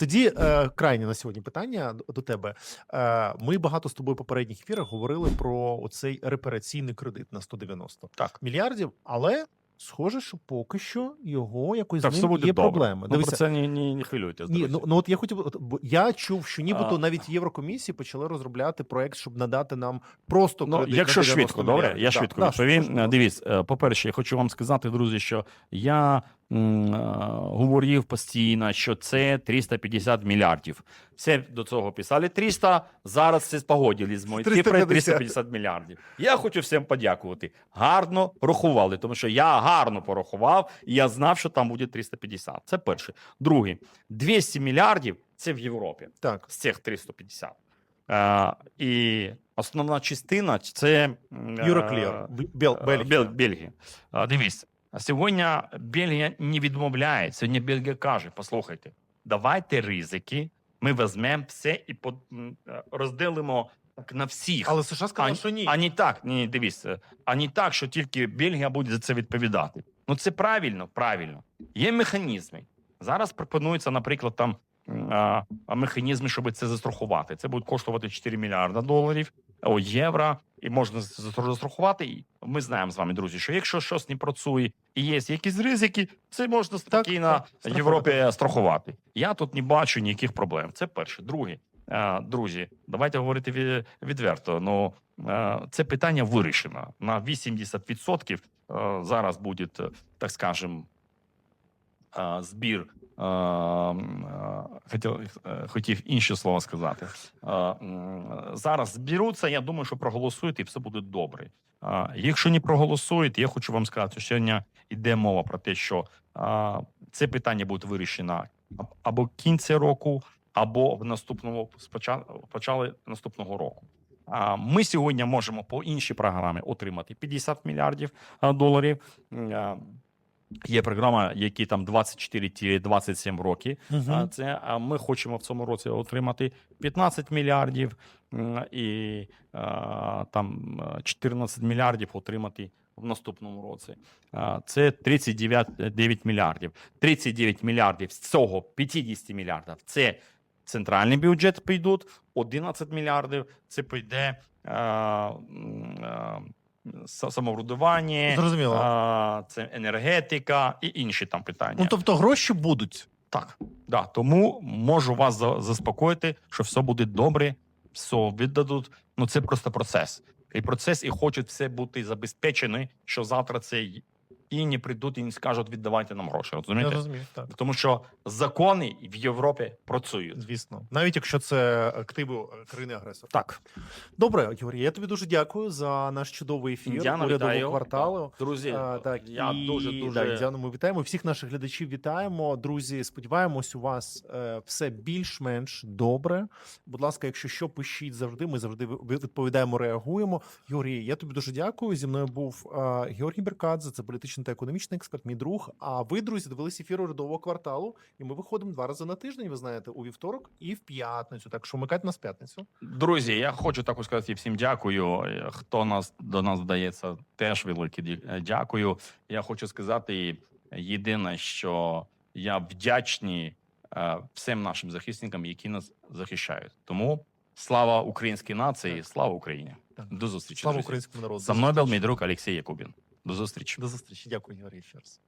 Тоді е, крайнє на сьогодні питання до- тебе. Е, ми багато з тобою в попередніх ефірах говорили про оцей репараційний кредит на 190 Так. мільярдів, але схоже, що поки що його якось Так, з ним є добре. проблеми. Ну, про це не, не, не хвилюйтесь. Ні, ну, ну от я хотів, от, бо я чув, що нібито А. навіть Єврокомісії почали розробляти проект, щоб надати нам просто Ну, якщо на 90 швидко, добре, я Да, швидко да, відповім. Дивіться, е, по-перше, я хочу вам сказати, друзі, що я говорив постійно, що це 350 мільярдів. Все до цього писали 300, зараз це погодили з моєю цифрою 350. 350 мільярдів. Я хочу всім подякувати. Гарно рахували, тому що я гарно порахував, і я знав, що там буде 350. Це перше. Друге, 200 мільярдів це в Європі Так. з цих 350. Е, і основна частина це е, е, Бельгія. Бел- Бельгія. Е, Дивіться, сьогодні Бельгія не відмовляє. Сьогодні Бельгія каже: послухайте, давайте ризики, ми візьмемо все і е, розділимо так на всіх. Але США сказали, а, що ні. А не так, ні, дивіться, а не так, що тільки Бельгія буде за це відповідати. Ну це правильно, правильно. Є механізми. Зараз пропонується, наприклад, там а, а, механізми, щоб це застрахувати. Це буде коштувати 4 мільярда доларів о, євро, і можна застрахувати. І ми знаємо з вами, друзі, що якщо щось не працює і є якісь ризики, це можна спокійно в. Європі страхувати. Я тут не бачу ніяких проблем. Це перше. Друге, Е, друзі, давайте говорити відверто. Ну е, це питання вирішено на 80% е, зараз буде, е, так скажем, е, збір. Е, е, Хотів, е, хотів інше слово сказати. Зараз зберуться. Я думаю, що проголосують і все буде добре. Якщо не проголосують, я хочу вам сказати, що сьогодні йде мова про те, що це питання буде вирішено або кінці року, або в наступному почали наступного року. Ми сьогодні можемо по іншій програмі отримати 50 мільярдів доларів. Є програма, які там 24-27 роки. А це а ми хочемо в цьому році отримати 15 мільярдів і там 14 мільярдів отримати в наступному році. Це 39 9 мільярдів. 39 мільярдів з цього 50 мільярдів. Це центральний бюджет підуть, 11 мільярдів. Це піде а, м, а, са- самоврядування, Зрозуміло. а, це енергетика і інші там питання. Ну тобто гроші будуть. Так, да. Тому можу вас за- заспокоїти, що все буде добре, все віддадуть. Ну це просто процес. І процес, і хочуть все бути забезпечені, що завтра це й- і не прийдуть і не скажуть віддавайте нам гроші. Я Розумієте? розумію, так. Тому що закони в Європі працюють. Звісно, навіть якщо це активи е, країни агресора. Так, Добре, Юрій, я тобі дуже дякую за наш чудовий ефір Діана, урядового кварталу. друзі, А, так, я і, дуже дуже да, Діану ми вітаємо. Всіх наших глядачів вітаємо. Друзі, сподіваємось, у вас е, все більш-менш добре. Будь ласка, якщо що, пишіть завжди. Ми завжди відповідаємо, реагуємо. Юрій, я тобі дуже дякую. Зі мною був е, Георгій Беркадзе, це політичний та економічний експерт, мій друг. А ви, друзі, дивились ефір урядового кварталу, і ми виходимо два рази на тиждень. Ви знаєте, у вівторок і в п'ятницю. Так що вмикайте нас в п'ятницю. Друзі, я хочу також сказати всім дякую. Хто нас до нас вдається, теж велике е, дякую. Я хочу сказати єдине, що я вдячний е, всім нашим захисникам, які нас захищають. Тому слава українській нації, слава Україні. Так. До зустрічі. Слава українському народу. За мною був мій друг Олексій Якубін. До зустрічі. До зустрічі. Дякую, Георгій, ще раз.